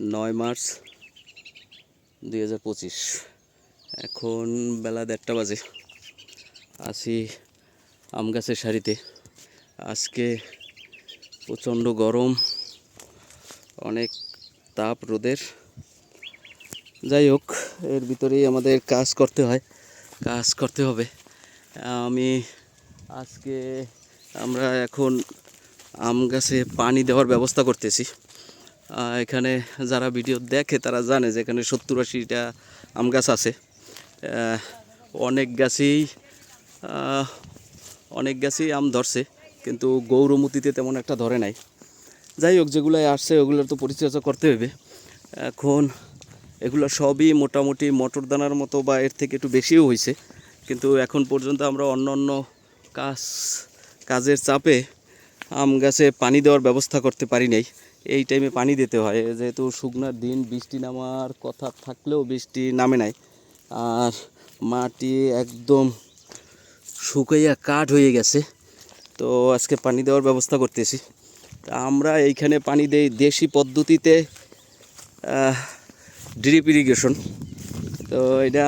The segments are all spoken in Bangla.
নয় মার্চ দুই হাজার পঁচিশ। এখন বেলা দেড়টা বাজে। আছি আম গাছের সারিতে। আজকে প্রচণ্ড গরম, অনেক তাপ রোদের। যাই হোক, এর ভিতরেই আমাদের কাজ করতে হয়, কাজ করতে হবে। আমি আজকে আমরা এখন আম গাছে পানি দেওয়ার ব্যবস্থা করতেছি। এখানে যারা ভিডিও দেখে তারা জানে যে এখানে সত্তর আশিটা আম গাছ আছে। অনেক গাছেই অনেক গাছেই আম ধরছে, কিন্তু গৌরমতিতে তেমন একটা ধরে নাই। যাই হোক যেগুলো আসছে ওগুলোর তো পরিচর্যা করতে হবে। এখন এগুলো সবই মোটামুটি মটর দানার মতো বা এর থেকে একটু বেশিও হয়েছে কিন্তু এখন পর্যন্ত আমরা অন্য অন্য কাজ, কাজের চাপে আম গাছে পানি দেওয়ার ব্যবস্থা করতে পারি নাই। এই টাইমে পানি দিতে হয়। যেহেতু শুকনার দিন, বৃষ্টি নামার কথা থাকলেও বৃষ্টি নামে নাই। আর মাটি একদম শুকাইয়া কাঠ হয়ে গেছে। তো আজকে পানি দেওয়ার ব্যবস্থা করতেছি। তা আমরা এইখানে পানি দেই দেশি পদ্ধতিতে ড্রিপ ইরিগেশন তো এটা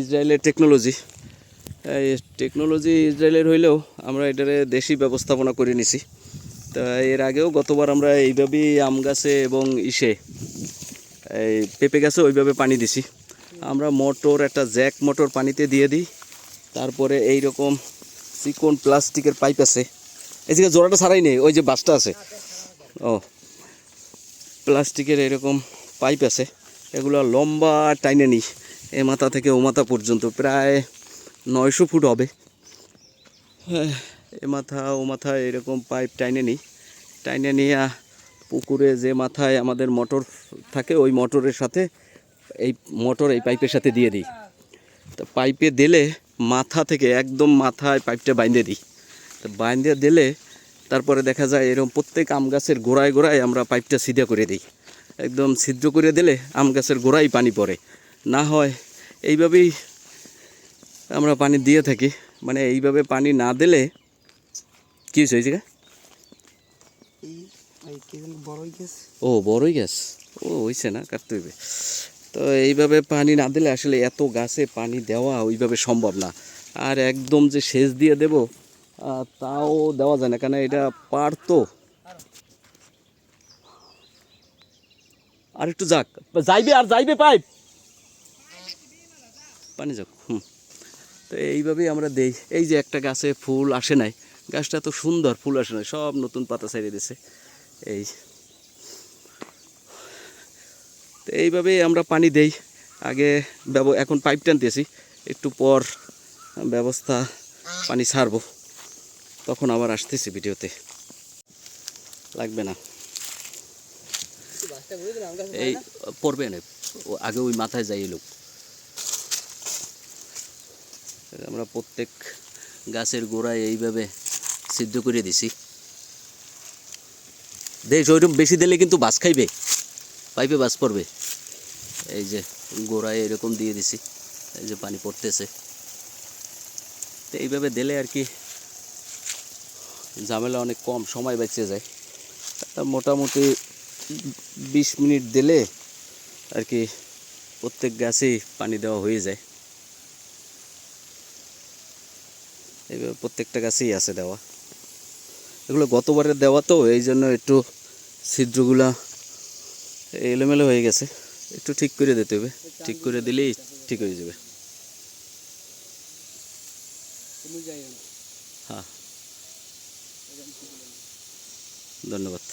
ইসরায়েলের টেকনোলজি টেকনোলজি ইসরায়েলের হইলেও আমরা এটারে দেশি ব্যবস্থাপনা করে নিছি। তা এর আগেও গতবার আমরা এইভাবেই আম গাছে এবং ইসে এই পেঁপে গাছে ওইভাবে পানি দিছি। আমরা মোটর একটা জ্যাক মোটর পানিতে দিয়ে দিই। তারপরে এই রকম চিকন প্লাস্টিকের পাইপ আছে। এদিকে জোড়াটা ছাড়াই নেই ওই যে বাসটা আছে। ও প্লাস্টিকের এরকম পাইপ আছে। এগুলো লম্বা টাইনে নিই এ মাথা থেকে ও মাথা পর্যন্ত। প্রায় নয়শো ফুট হবে। হ্যাঁ, এ মাথা ও মাথা এরকম পাইপ টাইনে নিই। টাইনে নিয়ে পুকুরে যে মাথায় আমাদের মোটর থাকে, ওই মোটরের সাথে এই মোটর এই পাইপের সাথে দিয়ে দিই। তো পাইপে দিলে মাথা থেকে একদম মাথায় পাইপটা বাইন্ধে দিই। তো বাইন্ধে দিলে তারপরে দেখা যায় এরকম প্রত্যেক আম গাছের গোড়ায় গোড়ায় আমরা পাইপটা সিধা করে দিই। একদম ছিদ্র করে দিলে আম গাছের গোড়ায় পানি পড়ে। না হয় এইভাবেই আমরা পানি দিয়ে থাকি। মানে এইভাবে পানি না দিলে কী হয়েছে গেছে। ও বড়ই গাছ? ও হইছে না কাটতে হইবে। তো এইভাবে পানি না দিলে আসলে এত গাছে পানি দেওয়া ওইভাবে সম্ভব না। আর একদম যে সেচ দিয়ে দেব তাও দেওয়া যায় না কেন এটা পারতো আর একটু যাক যাইবে আর যাইবে পাইপ। পানি যাক হুম। তো এইভাবেই আমরা দেই। এই যে একটা গাছে ফুল আসে নাই গাছটা তো সুন্দর, ফুল আসে না, সব নতুন পাতা ছাড়িয়ে দিছে। এই তো এইভাবেই আমরা পানি দেই। আগে এখন পাইপ টানতেছি, একটু পর ব্যবস্থা পানি ছাড়বো। তখন আবার আসতেছি ভিডিওতে। লাগবে না। এই, পড়বে না। আগে ওই মাথায় যাই লোক আমরা প্রত্যেক গাছের গোড়ায় এইভাবে সিদ্ধ করে দিছি। দেখ, ওইরকম বেশি দিলে কিন্তু বাস খাইবে, পাইপে বাস পড়বে। এই যে গোড়ায় এরকম দিয়ে দিছি, এই যে পানি পড়তেছে। তো এইভাবে দিলে আর কি ঝামেলা অনেক কম, সময় বেঁচে যায়। মোটামুটি বিশ মিনিট দিলে আর কি প্রত্যেক গাছেই পানি দেওয়া হয়ে যায়। এইভাবে প্রত্যেকটা গাছেই আছে দেওয়া। এগুলো গতবারে দেওয়া তো, এই জন্য একটু ছিদ্রগুলা এলোমেলো হয়ে গেছে। একটু ঠিক করে দিতে হবে। ঠিক করে দিলেই ঠিক হয়ে যাবে। হ্যাঁ। ধন্যবাদ।